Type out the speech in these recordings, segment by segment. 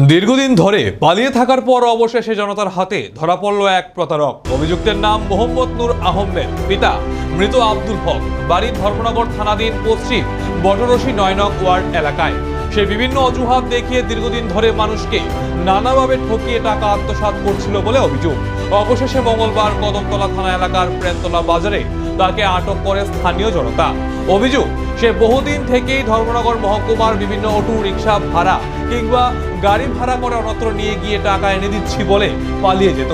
দীর্ঘদিন ধরে পালিয়ে থাকার পর অবশেষে জনতার হাতে ধরা পড়ল এক প্রতারক। অভিযুক্তের নাম মোহাম্মদ নূর আহমেদ, পিতা মৃত আব্দুল হক। বাড়ি ধর্মনগর থানাধীন পশ্চিম বটরশি নয়নক ওয়ার্ড এলাকায়। সে বিভিন্ন অজুহাত দেখিয়ে দীর্ঘদিন ধরে মানুষকে নানাভাবে ঠকিয়ে টাকা আত্মসাৎ করছিল বলে অভিযোগ। অবশেষে মঙ্গলবার কদমতলা থানা এলাকার প্রেমতলা বাজারে তাকে আটক করে স্থানীয় জনতা। অভিযোগ, সে বহুদিন থেকেই ধর্মনগর মহকুমার বিভিন্ন অটো রিক্সা ভাড়া কিংবা গাড়ি ভাড়া করে অন্যত্র নিয়ে গিয়ে টাকা এনে দিচ্ছি বলে পালিয়ে যেত।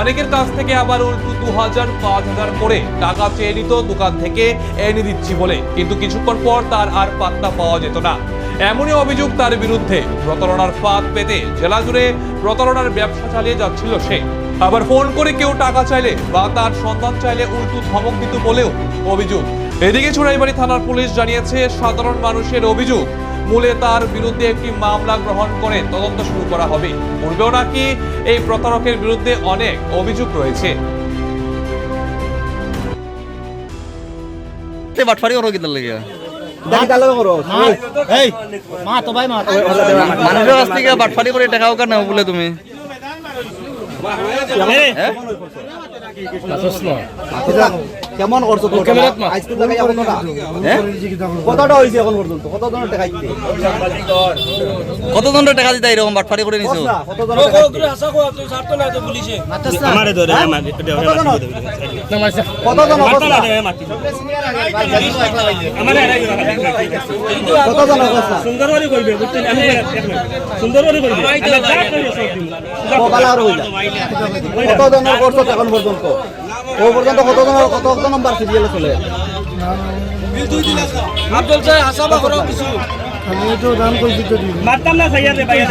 অনেকের কাছ থেকে আবার উল্টো দু হাজার পাঁচ হাজার করে টাকা চেয়ে নিত দোকান থেকে এনে দিচ্ছি বলে। কিন্তু কিছুক্ষণ পর তার আর পাত্তা পাওয়া যেত না। এমনই অভিযোগ তার বিরুদ্ধে। প্রতারণার ফাঁদ পেতে জেলা জুড়ে প্রতারণার ব্যবসা চালিয়ে যাচ্ছিল সে। আবার ফোন করে কেউ টাকা চাইলে বা তার সন্তান চাইলে উল্টো ধমক দিত বলেও অভিযোগ এদিকে চুড়াইবাড়ি থানার পুলিশ জানিয়েছে সাধারণ মানুষের অভিযোগ মূলে তার বিরুদ্ধে একটি মামলা গ্রহণ করে তদন্ত শুরু করা হবে পূর্বেও নাকি এই প্রতারকের বিরুদ্ধে অনেক অভিযোগ রয়েছে বাটফারি করো কিতার লাগে মা তো ভাই মা মানুষের কাছ থেকে বাটফারি করে টাকা ওকা নেও বলে তুমি হ্যাঁ? কেমন করছ তো আজকে টাকা যাব না। হ্যাঁ? কতটা এখন পর্যন্ত? কত জনের টাকা দিতে? কত জনের টাকা দিতে এরকম বাটফারি করে নিছো? কত জনের আমারে ধরে আমারে কত জন কত জন কত জন অবস্থা? সুন্দর বুঝছেন? আমি সুন্দর করে আমি যা করি সব দিন। কপালা আর হইলা কত জনের করছ এখন পর্যন্ত? ও পর্যন্ত কত কত কত নম্বর সিরিয়ালে চলে? মারতাম না সাইয়াতে ভাইয়া